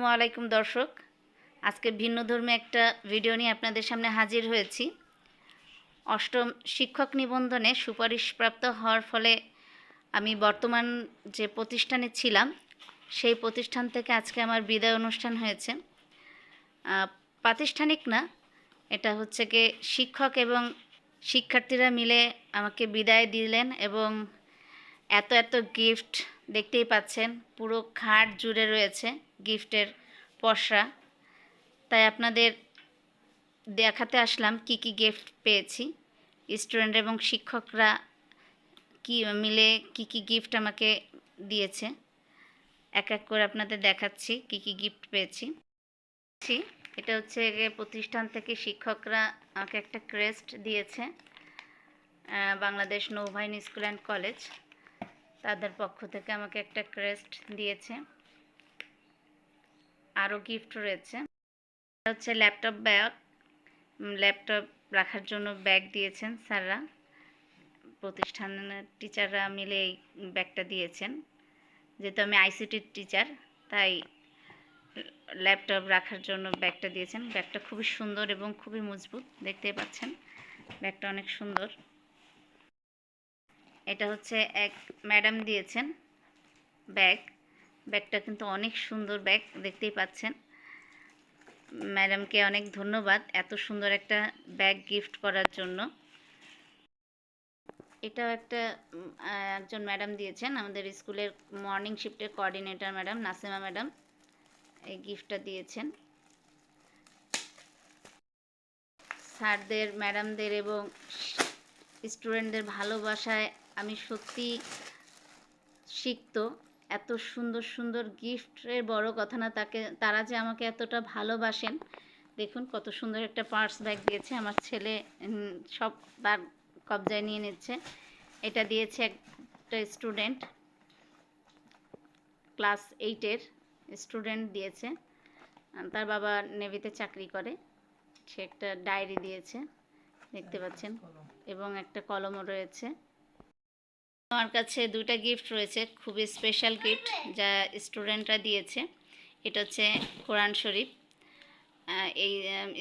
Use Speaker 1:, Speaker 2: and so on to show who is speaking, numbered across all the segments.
Speaker 1: আসসালামু আলাইকুম দর্শক। আজকে ভিন্ন ধর্মী একটা ভিডিও নিয়ে আপনাদের সামনে হাজির হয়েছি। অষ্টম শিক্ষক নিবন্ধনে সুপারিশপ্রাপ্ত হওয়ার ফলে আমি বর্তমান যে প্রতিষ্ঠানে ছিলাম, সেই প্রতিষ্ঠান থেকে আজকে আমার বিদায় অনুষ্ঠান হয়েছে। প্রাতিষ্ঠানিক না, এটা হচ্ছে কি শিক্ষক এবং শিক্ষার্থীরা মিলে আমাকে বিদায় দিলেন এবং এত এত গিফট দেখতেই পাচ্ছেন, পুরো খাট জুড়ে রয়েছে গিফটের পসরা। তাই আপনাদের দেখাতে আসলাম কি কি গিফট পেয়েছি। স্টুডেন্ট এবং শিক্ষকরা কি মিলে কি কি গিফট আমাকে দিয়েছে। এক এক করে আপনাদের দেখাচ্ছি কি কি গিফট পেয়েছি। এটা হচ্ছে প্রতিষ্ঠান থেকে শিক্ষকরা আমাকে একটা ক্রেস্ট দিয়েছে বাংলাদেশ নৌবাহিনী স্কুল অ্যান্ড কলেজ তাদের পক্ষ থেকে আমাকে একটা ক্রেস্ট দিয়েছে। আরও গিফট রয়েছে। হচ্ছে ল্যাপটপ ব্যাগ। ল্যাপটপ রাখার জন্য ব্যাগ দিয়েছেন স্যাররা। প্রতিষ্ঠানের টিচাররা মিলে এই ব্যাগটা দিয়েছেন। যেহেতু আমি আইসিটির টিচার, তাই ল্যাপটপ রাখার জন্য ব্যাগটা দিয়েছেন। ব্যাগটা খুবই সুন্দর এবং খুবই মজবুত দেখতে পাচ্ছেন। ব্যাগটা অনেক সুন্দর। এটা হচ্ছে এক ম্যাডাম দিয়েছেন ব্যাগ। ব্যাগটা কিন্তু অনেক সুন্দর ব্যাগ, দেখতেই পাচ্ছেন। ম্যাডামকে অনেক ধন্যবাদ এত সুন্দর একটা ব্যাগ গিফট করার জন্য। এটাও একটা একজন ম্যাডাম দিয়েছেন, আমাদের স্কুলের মর্নিং শিফটের কোঅর্ডিনেটর ম্যাডাম, নাসিমা ম্যাডাম, এই গিফটটা দিয়েছেন। স্যারদের, ম্যাডামদের এবং স্টুডেন্টদের ভালোবাসায় আমি সত্যি শিখত এত সুন্দর সুন্দর গিফটের বড় কথা না তাকে তারা যে আমাকে এতটা ভালোবাসেন। দেখুন কত সুন্দর একটা পার্স ব্যাগ দিয়েছে। আমার ছেলে সব তার কবজায় নিয়ে নিচ্ছে। এটা দিয়েছে একটা স্টুডেন্ট ক্লাস এইটের স্টুডেন্ট দিয়েছে। তার বাবা নেভিতে চাকরি করে। সে একটা ডায়েরি দিয়েছে দেখতে পাচ্ছেন। এবং একটা কলমও রয়েছে। আমার কাছে দুইটা গিফট রয়েছে, খুবই স্পেশাল গিফট যা স্টুডেন্টরা দিয়েছে। এটা হচ্ছে কোরআন শরীফ। এই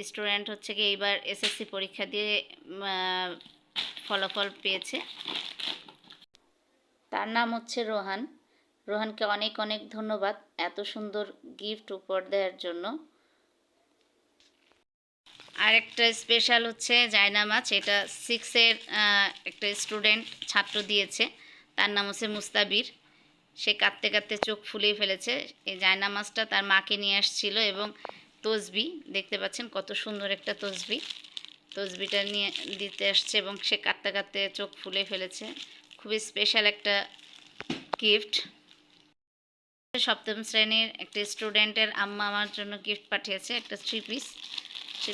Speaker 1: স্টুডেন্ট হচ্ছে কি এইবার এসএসসি পরীক্ষা দিয়ে ফলাফল পেয়েছে। তার নাম হচ্ছে রোহান। রোহানকে অনেক অনেক ধন্যবাদ এত সুন্দর গিফট উপহার দেওয়ার জন্য। আর একটা স্পেশাল হচ্ছে জায়না মাছ, এটা সিক্সের একটা স্টুডেন্ট ছাত্র দিয়েছে। তার নাম হচ্ছে মুস্তাবির। সে কাঁদতে কাঁদতে চোখ ফুলিয়ে ফেলেছে। এই জায়না মাছটা তার মাকে নিয়ে আসছিল এবং তসবি, দেখতে পাচ্ছেন কত সুন্দর একটা তসবি। তসবিটা নিয়ে দিতে আসছে এবং সে কাঁদতে কাঁদতে চোখ ফুলে ফেলেছে। খুবই স্পেশাল একটা গিফট সপ্তম শ্রেণির একটা স্টুডেন্টের আম্মা আমার জন্য গিফট পাঠিয়েছে, একটা থ্রি পিস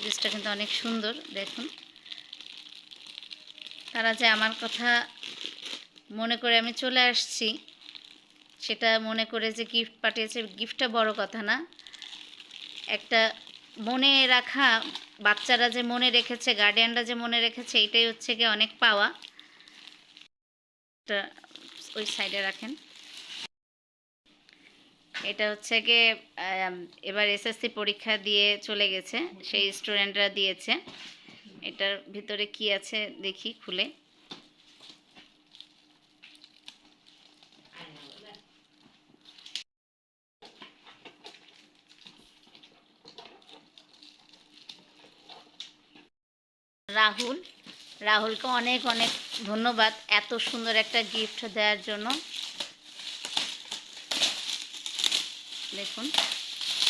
Speaker 1: পিসটা কিন্তু অনেক সুন্দর, দেখুন। তারা যে আমার কথা মনে করে আমি চলে আসছি, সেটা মনে করে যে গিফট পাঠিয়েছে গিফটটা বড় কথা না। একটা মনে রাখা, বাচ্চারা যে মনে রেখেছে গার্ডিয়ানরা যে মনে রেখেছে এইটাই হচ্ছে গিয়ে অনেক পাওয়া। ওই সাইডে রাখেন। এটা হচ্ছে গিয়ে এবার এসএসসি পরীক্ষা দিয়ে চলে গেছে, সেই স্টুডেন্টরা দিয়েছে। এটার ভিতরে কি আছে দেখি খুলে। রাহুল, রাহুলকে অনেক অনেক ধন্যবাদ এত সুন্দর একটা গিফট দেওয়ার জন্য। দেখুন,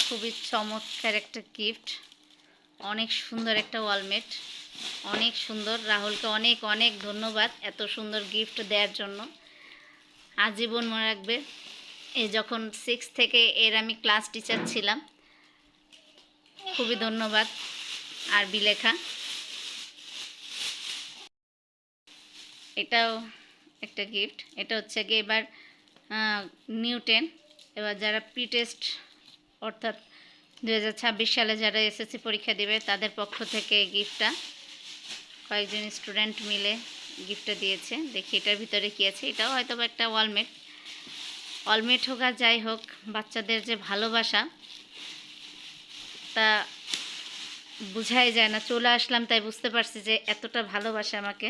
Speaker 1: খুবই চমৎকার একটা গিফট অনেক সুন্দর একটা ওয়ালমেট অনেক সুন্দর। রাহুলকে অনেক অনেক ধন্যবাদ এত সুন্দর গিফট দেওয়ার জন্য। আজীবন মনে রাখবে এই যখন সিক্স থেকে এর আমি ক্লাস টিচার ছিলাম, খুবই ধন্যবাদ। আর বিলেখা, এটাও একটা গিফট এটা হচ্ছে গিয়ে এবার নিউ টেন এবার যারা প্রি টেস্ট অর্থাৎ দু হাজার ছাব্বিশ সালে যারা এসএসসি পরীক্ষা দেবে, তাদের পক্ষ থেকে গিফটটা। কয়েকজন স্টুডেন্ট মিলে গিফটটা দিয়েছে। দেখি এটার ভিতরে কী আছে। এটাও হয়তো একটা ওয়ালমেট। অলমেট হোক আর যাই হোক, বাচ্চাদের যে ভালোবাসা, তা বুঝাই যায় না। চলে আসলাম, তাই বুঝতে পারছি যে এতটা ভালোবাসে আমাকে।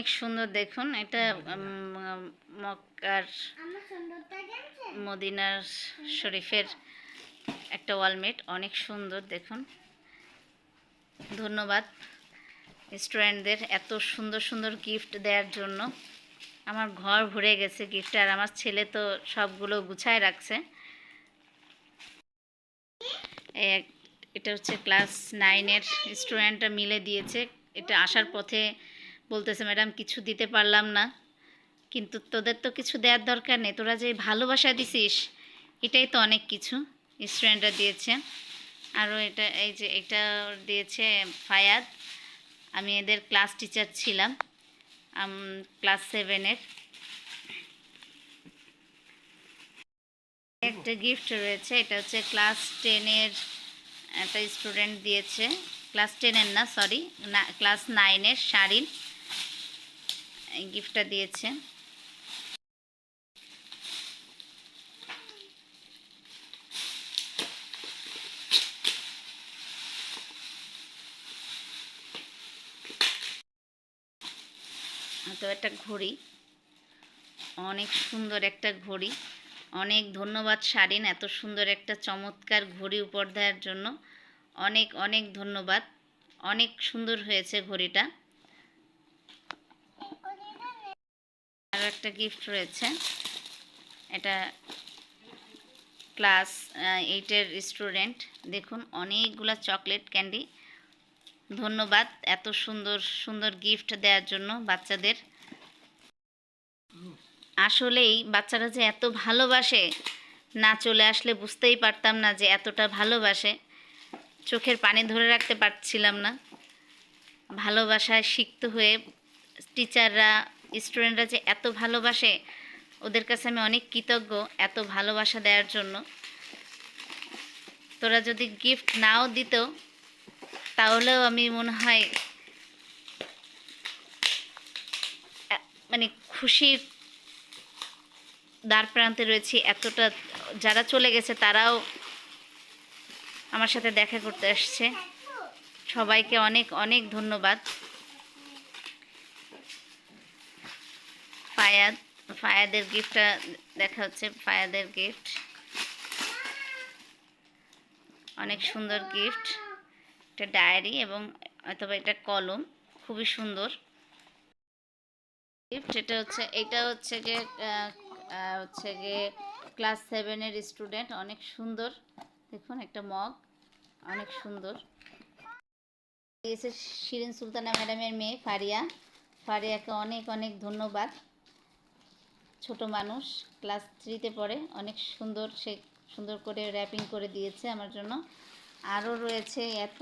Speaker 1: অনেক সুন্দর দেখুন। এটা মক্কার মদিনার শরীফের একটা ওয়ালমেট। অনেক সুন্দর দেখুন। ধন্যবাদ স্টুডেন্টদের এত সুন্দর সুন্দর গিফট দেওয়ার জন্য। আমার ঘর ভরে গেছে গিফট, আর আমার ছেলে তো সবগুলো গুছায় রাখছে। এটা হচ্ছে ক্লাস নাইনের স্টুডেন্টরা মিলে দিয়েছে। এটা আসার পথে বলতেছে, ম্যাডাম, কিছু দিতে পারলাম না। কিন্তু তোদের তো কিছু দেওয়ার দরকার নেই। তোরা যে ভালোবাসা দিছিস, এটাই তো অনেক কিছু। স্টুডেন্টরা দিয়েছে। আরও এটা, এই যে এটা দিয়েছে ফায়াদ। আমি এদের ক্লাস টিচার ছিলাম ক্লাস সেভেনের একটা গিফট রয়েছে, এটা হচ্ছে ক্লাস টেনের একটা স্টুডেন্ট দিয়েছে। ক্লাস টেনের না, সরি, না, ক্লাস নাইনের শাড়ির। গিফটটা দিয়েছে। তো একটা ঘড়ি। অনেক সুন্দর একটা ঘড়ি। অনেক ধন্যবাদ শারিন এত সুন্দর একটা চমৎকার ঘড়ি উপর দেওয়ার জন্য। অনেক অনেক ধন্যবাদ। অনেক সুন্দর হয়েছে ঘড়িটা। আর একটা গিফট রয়েছে। এটা ক্লাস এইটের স্টুডেন্ট দেখুন, অনেকগুলা চকলেট ক্যান্ডি ধন্যবাদ এত সুন্দর সুন্দর গিফট দেওয়ার জন্য বাচ্চাদের। আসলেই বাচ্চারা যে এত ভালোবাসে, না চলে আসলে বুঝতেই পারতাম না যে এতটা ভালোবাসে। চোখের পানি ধরে রাখতে পারছিলাম না। ভালোবাসায় শিখতে হয়ে টিচাররা স্টুডেন্টরা যে এত ভালোবাসে, ওদের কাছে আমি অনেক কৃতজ্ঞ এত ভালোবাসা দেওয়ার জন্য। তোরা যদি গিফট নাও দিত, তাহলেও আমি মনে হয় মানে খুশির দ্বার প্রান্তে রয়েছি এতটা। যারা চলে গেছে তারাও আমার সাথে দেখা করতে আসছে। সবাইকে অনেক অনেক ধন্যবাদ। ফায়াদ, ফায়াদের গিফটটা দেখা হচ্ছে, ফায়াদের গিফট অনেক সুন্দর গিফট একটা ডায়েরি এবং অথবা এটা কলম, খুবই সুন্দর। গিফট এটা হচ্ছে এটা হচ্ছে যে হচ্ছে যে ক্লাস সেভেনের স্টুডেন্ট অনেক সুন্দর। দেখুন, একটা মগ অনেক সুন্দর। শিরিন সুলতানা ম্যাডামের মেয়ে, ফারিয়া। ফারিয়াকে অনেক অনেক ধন্যবাদ। ছোট মানুষ ক্লাস থ্রিতে পড়ে। অনেক সুন্দর সে সুন্দর করে র্যাপিং করে দিয়েছে আমার জন্য। আরও রয়েছে এত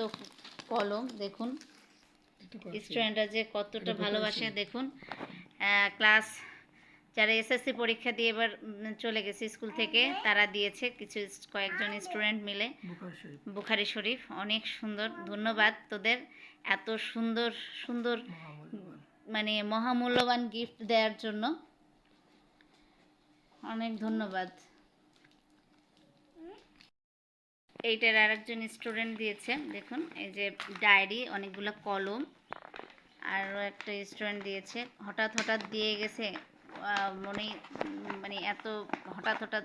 Speaker 1: কলম দেখুন। স্টুডেন্টরা যে কতটা ভালোবাসে দেখুন। ক্লাস যারা এসএসসি পরীক্ষা দিয়ে এবার চলে গেছে স্কুল থেকে তারা দিয়েছে কিছু কয়েকজন স্টুডেন্ট মিলে। বুখারি শরীফ। অনেক সুন্দর। ধন্যবাদ তোদের এত সুন্দর সুন্দর মানে মহামূল্যবান গিফট দেওয়ার জন্য। অনেক ধন্যবাদ। এইটার আর একজন স্টুডেন্ট দিয়েছে, দেখুন, এই যে ডায়েরি অনেকগুলো কলম আরও একটা স্টুডেন্ট দিয়েছে, হঠাৎ হঠাৎ দিয়ে গেছে মনে মানে এত হঠাৎ হঠাৎ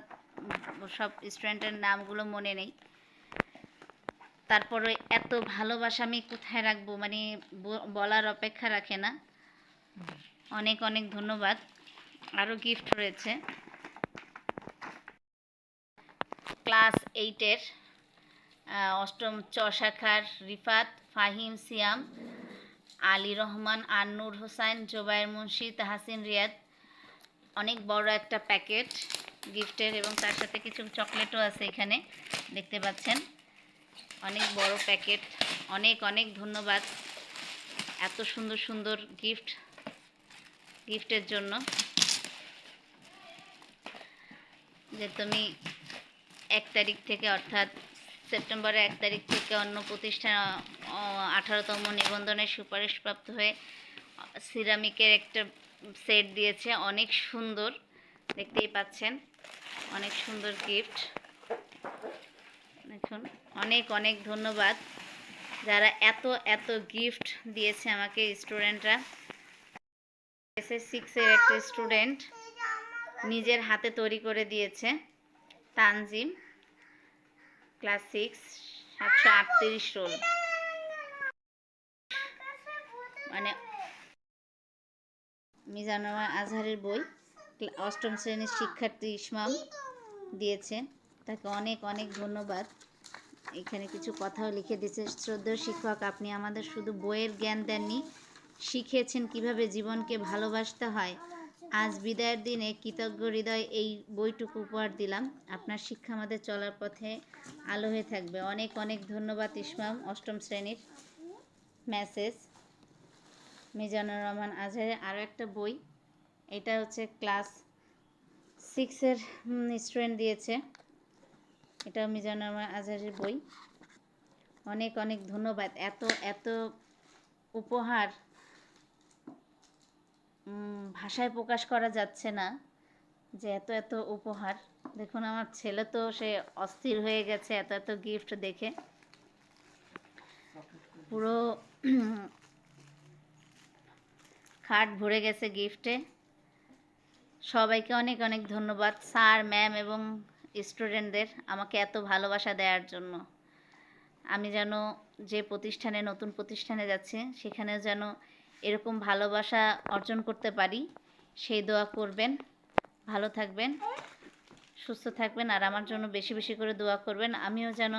Speaker 1: সব স্টুডেন্টের নামগুলো মনে নেই। তারপরে এত ভালোবাসা আমি কোথায় রাখব মানে বলার অপেক্ষা রাখে না। অনেক অনেক ধন্যবাদ। আরও গিফট রয়েছে। ক্লাস এইটের অষ্টম চ শাখার রিফাত, ফাহিম, সিয়াম, আলী রহমান, আন্নুর হোসাইন, জোবায়ের মুন্সি তাহাসিন রিয়াদ, অনেক বড় একটা প্যাকেট, গিফটের এবং তার সাথে কিছু চকলেটও আছে এখানে, দেখতে পাচ্ছেন। অনেক বড় প্যাকেট, অনেক অনেক ধন্যবাদ। এত সুন্দর সুন্দর গিফট, গিফটের জন্য। যে তুমি এক তারিখ থেকে, অর্থাৎ সেপ্টেম্বরের এক তারিখ থেকে অন্য প্রতিষ্ঠান আঠারোতম নিবন্ধনের সুপারিশপ্রাপ্ত হয়ে সিরামিকের একটা সেট দিয়েছে। অনেক সুন্দর, দেখতেই পাচ্ছেন। অনেক সুন্দর গিফট। দেখুন, অনেক অনেক ধন্যবাদ। যারা এত এত গিফট দিয়েছে আমাকে স্টুডেন্টরা। এসএস সিক্সের একটা স্টুডেন্ট নিজের হাতে তৈরি করে দিয়েছে, তানজিম। ক্লাস সিক্স, সাতশো আটত্রিশ রোল। মানে মিজানুর আজহারের বই অষ্টম শ্রেণির শিক্ষার্থী ইসমাম দিয়েছে তাকে অনেক অনেক ধন্যবাদ। এখানে কিছু কথাও লিখে দিয়েছে। শ্রদ্ধেয় শিক্ষক, আপনি আমাদের শুধু বইয়ের জ্ঞান দেননি, শিখিয়েছেন কীভাবে জীবনকে ভালোবাসতে হয়। আজ বিদায়ের দিনে কৃতজ্ঞ হৃদয় এই বইটুকু উপহার দিলাম। আপনার শিক্ষা আমাদের চলার পথে আলো হয়ে থাকবে। অনেক অনেক ধন্যবাদ ইসমাম অষ্টম শ্রেণির মেসেজ। মিজানুর রহমান আজহারের আরও একটা বই। এটা হচ্ছে ক্লাস সিক্সের স্টুডেন্ট দিয়েছে। এটা মিজানুর রহমান আজহারের বই। অনেক অনেক ধন্যবাদ। এত এত উপহার ভাষায় প্রকাশ করা যাচ্ছে না যে এত এত উপহার। দেখুন, আমার ছেলে তো সে অস্থির হয়ে গেছে, এত এত গিফট দেখে। পুরো খাট ভরে গেছে গিফটে সবাইকে অনেক অনেক ধন্যবাদ, স্যার, ম্যাম এবং স্টুডেন্টদের আমাকে এত ভালোবাসা দেওয়ার জন্য। আমি যেন যে প্রতিষ্ঠানে, নতুন প্রতিষ্ঠানে যাচ্ছি, সেখানেও যেন এরকম ভালোবাসা অর্জন করতে পারি। সেই দোয়া করবেন। ভালো থাকবেন, সুস্থ থাকবেন, আর আমার জন্য বেশি বেশি করে দোয়া করবেন। আমিও যেন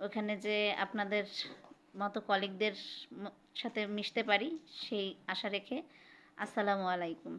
Speaker 1: ওখানে যে আপনাদের মতো কলিগদের সাথে মিশতে পারি, সেই আশা রেখে। আসসালামু আলাইকুম।